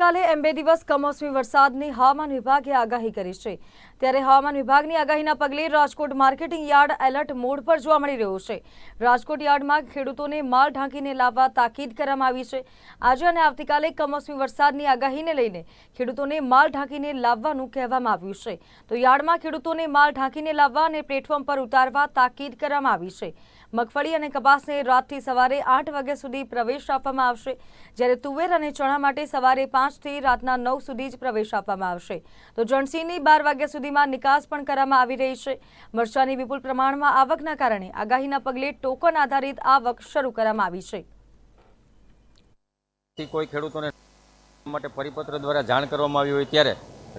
કાલે એમ બે દિવસ કમોસમી વરસાદની હવામાન વિભાગે આગાહી કરી છે. ત્યારે હવામાન વિભાગની આગાહીના પગલે Rajkot marketing yard alert mode પર જોવા મળી રહ્યો છે. રાજકોટ યાર્ડમાં ખેડૂતોને માલ ઢાંકીને લાવવા તાકીદ કરવામાં આવી છે. આજે અને આવતીકાલે કમોસમી વરસાદની આગાહીને લઈને ખેડૂતોને માલ ઢાંકીને લાવવાનું કહેવામાં આવ્યું છે. તો યાર્ડમાં ખેડૂતોને માલ ઢાંકીને લાવવા અને પ્લેટફોર્મ પર ઉતારવા તાકીદ કરવામાં આવી છે. મગફળી અને કપાસને રાતથી સવારે આઠ વાગ્યા સુધી પ્રવેશ આપવામાં આવશે. જ્યારે તુવેર અને ચણા માટે સવારે પાંચથી રાતના નવ સુધી જ પ્રવેશ આપવામાં આવશે. તો જણસીની બાર વાગ્યા સુધીમાં નિકાસ પણ કરવામાં આવી રહી છે. મરચાની વિપુલ પ્રમાણમાં આવકના કારણે આગાહીના પગલે ટોકન આધારિત આવક શરૂ કરવામાં આવી છે. કોઈ ખેડૂતોને માટે પરિપત્ર દ્વારા જાણ કરવામાં આવી હોય ત્યારે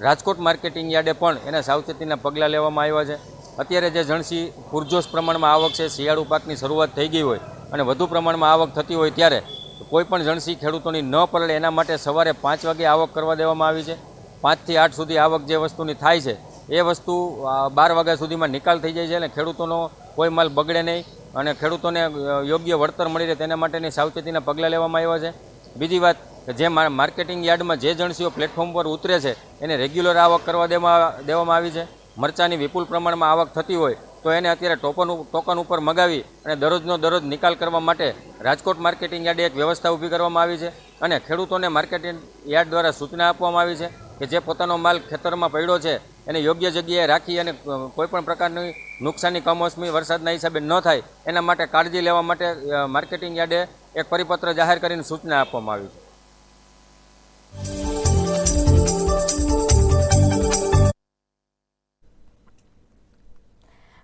રાજકોટ માર્કેટિંગ યાર્ડે પણ એના સાવચેતીના પગલાં લેવામાં આવ્યા છે. અત્યારે જે જણસી પૂરજોશ પ્રમાણમાં આવક છે, શિયાળુ પાકની શરૂઆત થઈ ગઈ હોય અને વધુ પ્રમાણમાં આવક થતી હોય ત્યારે કોઈ પણ જણસી ખેડૂતોની ન પલળે એના માટે સવારે પાંચ વાગે આવક કરવા દેવામાં આવી છે. પાંચથી આઠ સુધી આવક જે વસ્તુની થાય છે, એ વસ્તુ બાર વાગ્યા સુધીમાં નિકાલ થઈ જાય છે અને ખેડૂતોનો કોઈ માલ બગડે નહીં અને ખેડૂતોને યોગ્ય વળતર મળી રહે તેના માટેની સાવચેતીના પગલાં લેવામાં આવ્યા છે. બીજી વાત જે માર્કેટિંગ યાર્ડમાં જે જણસીઓ પ્લેટફોર્મ પર ઉતરે છે, એને રેગ્યુલર આવક કરવા દેવામાં દેવામાં આવી છે. મરચાની વિપુલ પ્રમાણમાં આવક થતી હોય તો એને અત્યારે ટોકન ટોકન ઉપર મગાવી અને દરરોજનો દરરોજ નિકાલ કરવા માટે રાજકોટ માર્કેટિંગ યાર્ડે એક વ્યવસ્થા ઊભી કરવામાં આવી છે અને ખેડૂતોને માર્કેટિંગ યાર્ડ દ્વારા સૂચના આપવામાં આવી છે કે જે પોતાનો માલ ખેતરમાં પડ્યો છે એને યોગ્ય જગ્યાએ રાખી અને કોઈપણ પ્રકારની નુકસાની, કમોસમી, વરસાદના હિસાબે ન થાય એના માટે કાળજી લેવા માટે માર્કેટિંગ યાર્ડે એક પરિપત્ર જાહેર કરીને સૂચના આપવામાં આવી છે.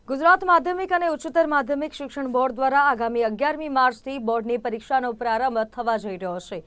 ગુજરાત માધ્યમિક અને ઉચ્ચતર માધ્યમિક શિક્ષણ બોર્ડ દ્વારા આગામી અગિયારમી માર્ચથી બોર્ડની પરીક્ષાનો પ્રારંભ થવા જઈ રહ્યો છે.